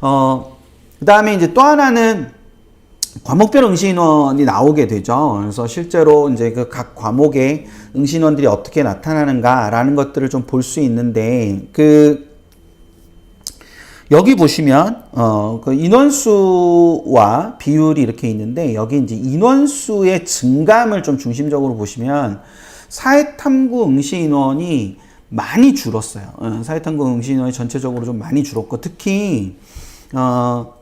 어, 그 다음에 이제 또 하나는 과목별 응시인원이 나오게 되죠. 그래서 실제로 이제 그 각 과목의 응시인원들이 어떻게 나타나는가라는 것들을 좀 볼 수 있는데, 그, 여기 보시면, 어, 그 인원수와 비율이 이렇게 있는데, 여기 이제 인원수의 증감을 좀 중심적으로 보시면, 사회탐구 응시인원이 많이 줄었어요. 어, 사회탐구 응시인원이 전체적으로 좀 많이 줄었고, 특히, 어,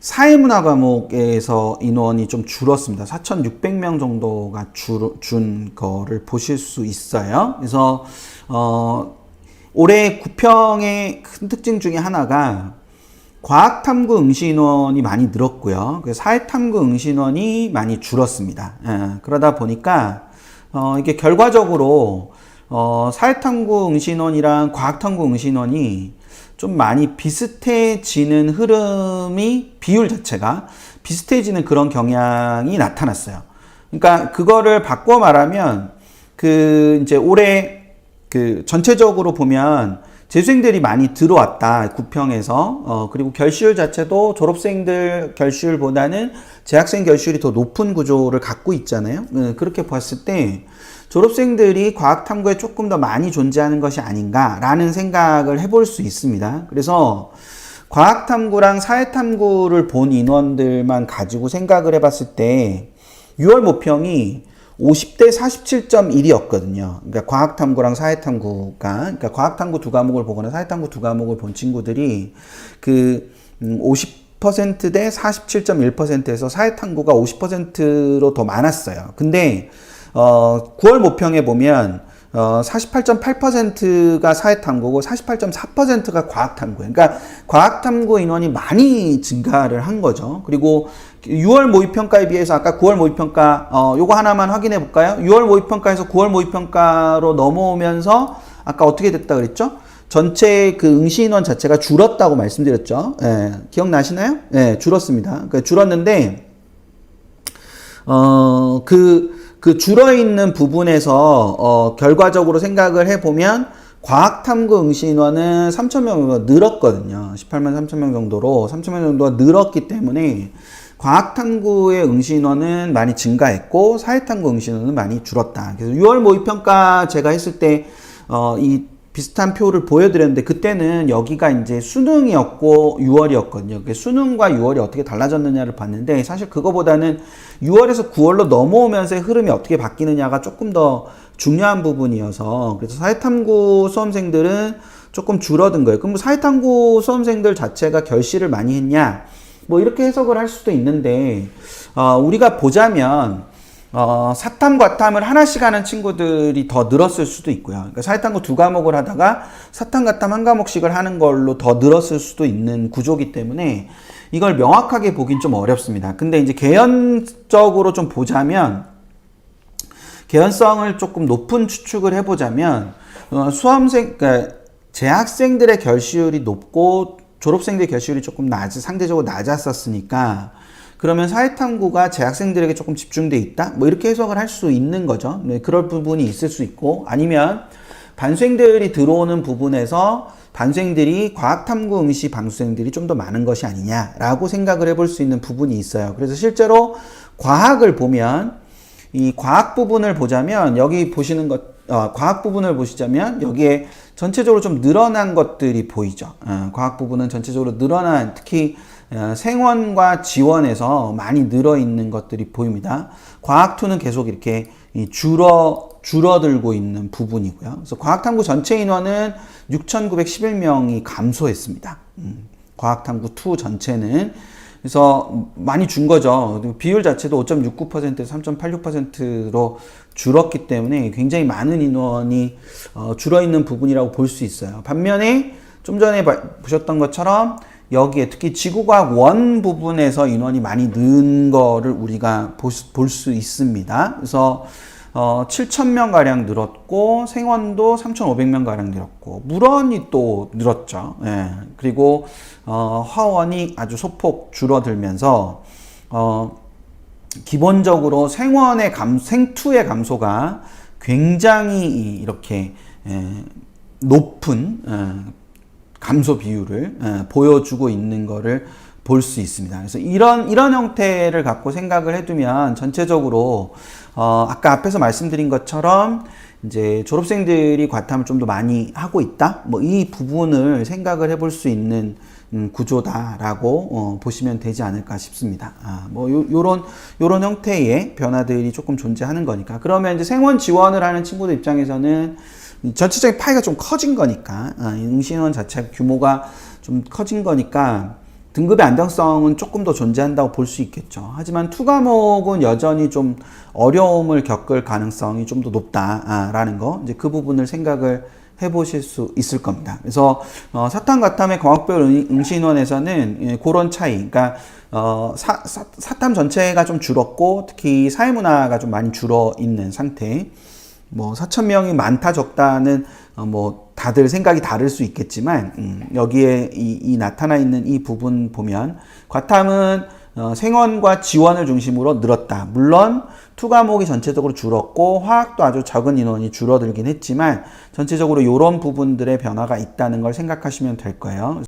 사회문화 과목에서 인원이 좀 줄었습니다. 4,600명 정도가 줄, 준 거를 보실 수 있어요. 그래서, 어, 올해 구평의 큰 특징 중에 하나가 과학탐구 응시 인원이 많이 늘었고요. 그래서 사회탐구 응시 인원이 많이 줄었습니다. 예, 그러다 보니까, 어, 이게 결과적으로, 어, 사회탐구 응시 인원이랑 과학탐구 응시 인원이 좀 많이 비슷해지는 흐름이 비율 자체가 비슷해지는 그런 경향이 나타났어요. 그러니까 그거를 바꿔 말하면 그 이제 올해 그 전체적으로 보면 재수생들이 많이 들어왔다 구평에서 어 그리고 결시율 자체도 졸업생들 결시율보다는 재학생 결시율이 더 높은 구조를 갖고 있잖아요. 어, 그렇게 봤을 때 졸업생들이 과학 탐구에 조금 더 많이 존재하는 것이 아닌가라는 생각을 해볼 수 있습니다. 그래서 과학 탐구랑 사회 탐구를 본 인원들만 가지고 생각을 해봤을 때 6월 모평이 50대 47.1이었거든요. 그러니까 과학 탐구랑 사회 탐구가 그러니까 과학 탐구 두 과목을 보거나 사회 탐구 두 과목을 본 친구들이 그 50%대 47.1%에서 사회 탐구가 50%로 더 많았어요. 근데 어 9월 모평에 보면 어 48.8%가 사회 탐구고 48.4%가 과학 탐구. 그러니까 과학 탐구 인원이 많이 증가를 한 거죠. 그리고 6월 모의 평가에 비해서 아까 9월 모의 평가 어 요거 하나만 확인해 볼까요? 6월 모의 평가에서 9월 모의 평가로 넘어오면서 아까 어떻게 됐다 그랬죠? 전체 그 응시 인원 자체가 줄었다고 말씀드렸죠. 예, 기억나시나요? 예, 줄었습니다. 그러니까 줄었는데 어, 그, 그 줄어 있는 부분에서, 어, 결과적으로 생각을 해보면, 과학탐구 응시 인원은 3,000명 정도 늘었거든요. 18만 3,000명 정도로 3,000명 정도가 늘었기 때문에, 과학탐구의 응시 인원은 많이 증가했고, 사회탐구 응시 인원은 많이 줄었다. 그래서 6월 모의평가 제가 했을 때, 어, 이 비슷한 표를 보여드렸는데 그때는 여기가 이제 수능이었고 6월이었거든요. 수능과 6월이 어떻게 달라졌느냐를 봤는데 사실 그거보다는 6월에서 9월로 넘어오면서의 흐름이 어떻게 바뀌느냐가 조금 더 중요한 부분이어서 그래서 사회탐구 수험생들은 조금 줄어든 거예요. 그럼 뭐 사회탐구 수험생들 자체가 결시를 많이 했냐? 뭐 이렇게 해석을 할 수도 있는데 어, 우리가 보자면 어, 사탐, 과탐을 하나씩 하는 친구들이 더 늘었을 수도 있고요. 그러니까 사회탐구 두 과목을 하다가 사탐, 과탐 한 과목씩을 하는 걸로 더 늘었을 수도 있는 구조기 때문에 이걸 명확하게 보긴 좀 어렵습니다. 근데 이제 개연적으로 좀 보자면 개연성을 조금 높은 추측을 해보자면 어, 수험생, 그러니까 재학생들의 결시율이 높고 졸업생들의 결시율이 조금 낮, 상대적으로 낮았었으니까 그러면 사회탐구가 재학생들에게 조금 집중돼 있다? 뭐 이렇게 해석을 할 수 있는 거죠. 네, 그럴 부분이 있을 수 있고 아니면 반수생들이 들어오는 부분에서 반수생들이 과학탐구 응시 방수생들이 좀 더 많은 것이 아니냐라고 생각을 해볼 수 있는 부분이 있어요. 그래서 실제로 과학을 보면 이 과학 부분을 보자면 여기 보시는 것 어, 과학 부분을 보시자면 여기에 전체적으로 좀 늘어난 것들이 보이죠. 어, 과학 부분은 전체적으로 늘어난 특히 어, 생원과 지원에서 많이 늘어 있는 것들이 보입니다. 과학 2는 계속 이렇게 줄어, 줄어들고 있는 부분이고요. 그래서 과학탐구 전체 인원은 6,911명이 감소했습니다. 음, 과학탐구 2 전체는. 그래서 많이 준 거죠. 비율 자체도 5.69%에서 3.86%로 줄었기 때문에 굉장히 많은 인원이 어, 줄어 있는 부분이라고 볼 수 있어요. 반면에 좀 전에 보셨던 것처럼 여기에 특히 지구과학 원 부분에서 인원이 많이 는 거를 우리가 볼 수 있습니다. 그래서 어, 7,000명 가량 늘었고 생원도 3,500명 가량 늘었고 물원이 또 늘었죠. 예. 그리고 어, 화원이 아주 소폭 줄어들면서 어, 기본적으로 생원의 감 생투의 감소가 굉장히 이렇게 예, 높은 예, 감소 비율을 어, 보여주고 있는 거를 볼수 있습니다. 그래서 이런 이런 형태를 갖고 생각을 해두면 전체적으로 어, 아까 앞에서 말씀드린 것처럼 이제 졸업생들이 과탐을 좀 더 많이 하고 있다. 뭐 이 부분을 생각을 해볼 수 있는 음, 구조다라고 어, 보시면 되지 않을까 싶습니다. 아, 뭐 요, 요런 요런 형태의 변화들이 조금 존재하는 거니까. 그러면 이제 생원 지원을 하는 친구들 입장에서는 이 전체적인 파이가 좀 커진 거니까 아, 이 응신원 자체 규모가 좀 커진 거니까 등급의 안정성은 조금 더 존재한다고 볼 수 있겠죠. 하지만 투 과목은 여전히 좀 어려움을 겪을 가능성이 좀 더 높다라는 거 이제 그 부분을 생각을 해보실 수 있을 겁니다. 그래서 어, 사탐 과탐의 과목별 응- 응시인원에서는 예, 그런 차이, 그러니까 어, 사, 사, 사탐 전체가 좀 줄었고 특히 사회문화가 좀 많이 줄어 있는 상태. 뭐 4천 명이 많다 적다는 어, 뭐 다들 생각이 다를 수 있겠지만 음, 여기에 이, 이 나타나 있는 이 부분 보면 과탐은 어, 생원과 지원을 중심으로 늘었다. 물론 투 과목이 전체적으로 줄었고 화학도 아주 적은 인원이 줄어들긴 했지만 전체적으로 이런 부분들의 변화가 있다는 걸 생각하시면 될 거예요.